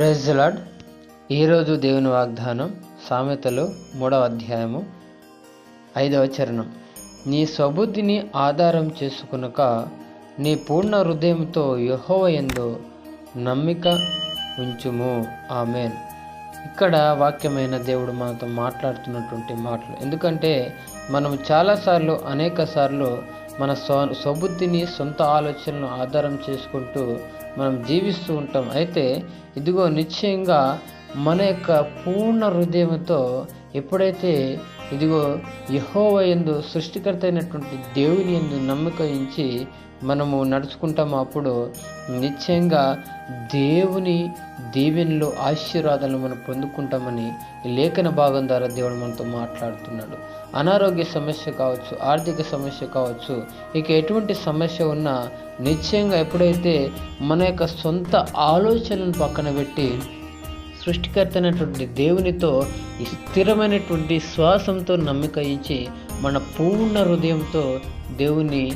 ప్రైజలాడ్ ఈరోజు దేవుని వాగ్దానం సామెతలు మూడవ అధ్యాయము ఐదవ చరణం. నీ స్వబుద్ధిని ఆధారం చేసుకునక నీ పూర్ణ హృదయంతో యెహోవా ఎందు నమ్మిక ఉంచుము. ఆమెన్. ఇక్కడ వాక్యమైన దేవుడు మనతో మాట్లాడుతున్నటువంటి మాటలు. ఎందుకంటే మనం చాలాసార్లు అనేక సార్లు మన స్వ స్వబుద్ధిని సొంత ఆలోచనలను ఆధారం చేసుకుంటూ మనం జీవిస్తూ ఉంటాం. అయితే ఇదిగో నిశ్చయంగా మన యొక్క పూర్ణ హృదయంతో ఎప్పుడైతే ఇదిగో యహోవ ఎందు సృష్టికర్త అయినటువంటి దేవుని ఎందు నమ్మకించి మనము నడుచుకుంటాము అప్పుడు నిశ్చయంగా దేవుని దీవెనలు ఆశీర్వాదాలను మనం పొందుకుంటామని లేఖన భాగం ద్వారా దేవుడు మనతో మాట్లాడుతున్నాడు. అనారోగ్య సమస్య కావచ్చు ఆర్థిక సమస్య కావచ్చు ఇక ఎటువంటి సమస్య ఉన్నా నిశ్చయంగా ఎప్పుడైతే మన యొక్క సొంత ఆలోచనలను పక్కన పెట్టి సృష్టికర్త అయినటువంటి దేవునితో ఈ స్థిరమైనటువంటి శ్వాసంతో నమ్మిక ఇచ్చి మన పూర్ణ హృదయంతో దేవుని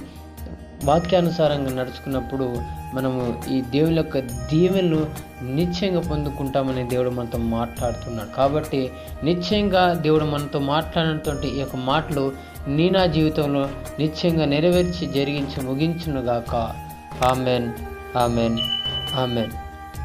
వాక్యానుసారంగా నడుచుకున్నప్పుడు మనము ఈ దేవుని యొక్క దీవెలను నిశ్చయంగా పొందుకుంటామని దేవుడు మనతో మాట్లాడుతున్నాడు. కాబట్టి నిశ్చయంగా దేవుడు మనతో మాట్లాడినటువంటి ఈ యొక్క మాటలు నీ నా జీవితంలో నిశ్చయంగా నెరవేర్చి జరిగించి ముగించునుగాక. ఆమెన్. ఆమెన్. ఆమెన్.